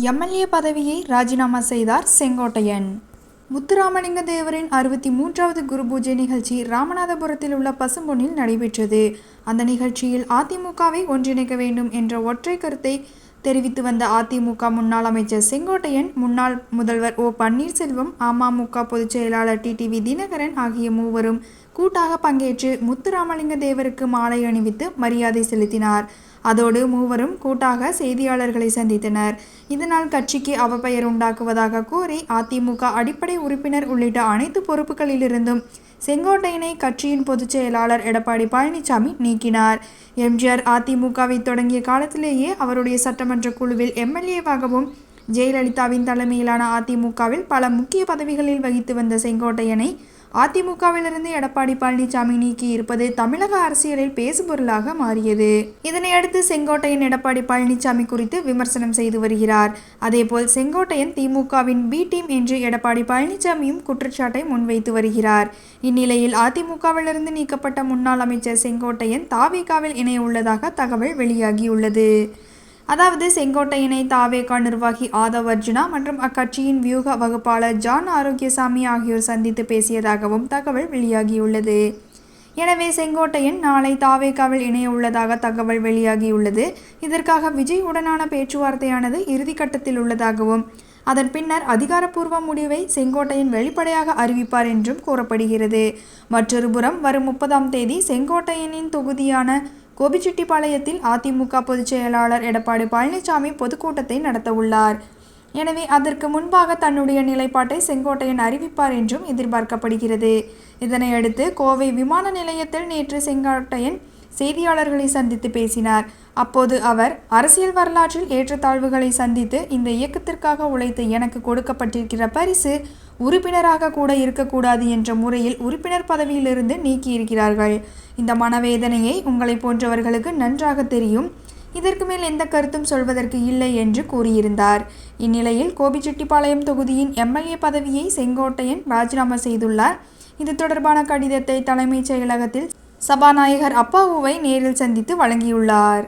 MLA பதவியை ராஜினாமா செய்தார் செங்கோட்டையன். முத்துராமலிங்க தேவரின் அறுபத்தி மூன்றாவது குரு பூஜை நிகழ்ச்சி ராமநாதபுரத்தில் உள்ள பசும்பொன்னில் நடைபெற்றது. அந்த நிகழ்ச்சியில் அதிமுகவை ஒன்றிணைக்க வேண்டும் என்ற ஒற்றை கருத்தை தெரிவித்து வந்த அதிமுக முன்னாள் அமைச்சர் செங்கோட்டையன் முன்னாள் முதல்வர் ஓ பன்னீர்செல்வம் அமமுக பொதுச் செயலாளர் டிடிவி தினகரன் ஆகிய மூவரும் கூட்டாக பங்கேற்று முத்துராமலிங்க தேவருக்கு மாலை அணிவித்து மரியாதை செலுத்தினார். அதோடு மூவரும் கூட்டாக செய்தியாளர்களை சந்தித்தனர். இதனால் கட்சிக்கு அவப்பெயர் உண்டாக்குவதாக கூறி அதிமுக அடிப்படை உறுப்பினர் உள்ளிட்ட அனைத்து பொறுப்புகளிலிருந்தும் செங்கோட்டையனை கட்சியின் பொதுச் செயலாளர் எடப்பாடி பழனிசாமி நீக்கினார். எம்ஜிஆர் அதிமுகவை தொடங்கிய காலத்திலேயே அவருடைய சட்டமன்ற குழுவில் எம்எல்ஏவாகவும் ஜெயலலிதாவின் தலைமையிலான அதிமுகவில் பல முக்கிய பதவிகளில் வகித்து வந்த செங்கோட்டையனை அதிமுகவிலிருந்து எடப்பாடி பழனிசாமி நீக்கி இருப்பது தமிழக அரசியலில் பேசுபொருளாக மாறியது. இதனையடுத்து செங்கோட்டையன் எடப்பாடி பழனிசாமி குறித்து விமர்சனம் செய்து வருகிறார். அதேபோல் செங்கோட்டையன் திமுகவின் பி டீம் என்று எடப்பாடி பழனிசாமியும் குற்றச்சாட்டை முன்வைத்து வருகிறார். இந்நிலையில் அதிமுகவிலிருந்து நீக்கப்பட்ட முன்னாள் அமைச்சர் செங்கோட்டையன் தாவிகாவில் இணைய உள்ளதாக தகவல் வெளியாகியுள்ளது. அதாவது செங்கோட்டையனை தாவேகா நிர்வாகி ஆதவ் அர்ஜுனா மற்றும் அக்கட்சியின் வியூக வகுப்பாளர் ஜான் ஆரோக்கியசாமி ஆகியோர் சந்தித்து பேசியதாகவும் தகவல் வெளியாகியுள்ளது. எனவே செங்கோட்டையன் நாளை தாவேகாவில் இணைய உள்ளதாக தகவல் வெளியாகியுள்ளது. இதற்காக விஜய் உடனான பேச்சுவார்த்தையானது இறுதிக்கட்டத்தில் உள்ளதாகவும் அதன் பின்னர் அதிகாரப்பூர்வ முடிவை செங்கோட்டையன் வெளிப்படையாக அறிவிப்பார் என்றும் கூறப்படுகிறது. மற்றொரு புறம் வரும் முப்பதாம் தேதி செங்கோட்டையனின் தொகுதியான கோபிச்செட்டிப்பாளையத்தில் அதிமுக பொதுச் செயலாளர் எடப்பாடி பழனிசாமி பொதுக்கூட்டத்தை நடத்தவுள்ளார். எனவே அதற்கு முன்பாக தன்னுடைய நிலைப்பாட்டை செங்கோட்டையன் அறிவிப்பார் என்றும் எதிர்பார்க்கப்படுகிறது. இதனையடுத்து கோவை விமான நிலையத்தில் நேற்று செங்கோட்டையன் செய்தியாளர்களை சந்தித்து பேசினார். அப்போது அவர் அரசியல் வரலாற்றில் ஏற்றத்தாழ்வுகளை சந்தித்து இந்த இயக்கத்திற்காக உழைத்து எனக்கு கொடுக்கப்பட்டிருக்கிற பரிசு உறுப்பினராக கூட இருக்கக்கூடாது என்ற முறையில் உறுப்பினர் பதவியிலிருந்து நீக்கியிருக்கிறார்கள். இந்த மனவேதனையை உங்களை போன்றவர்களுக்கு நன்றாக தெரியும். இதற்கு மேல் எந்த கருத்தும் சொல்வதற்கு இல்லை என்று கூறியிருந்தார். இந்நிலையில் கோபிச்செட்டிப்பாளையம் தொகுதியின் எம்எல்ஏ பதவியை செங்கோட்டையன் ராஜினாமா செய்துள்ளார். இது தொடர்பான கடிதத்தை தலைமைச் செயலகத்தில் சபாநாயகர் அப்பாவுவை நேரில் சந்தித்து வழங்கியுள்ளார்.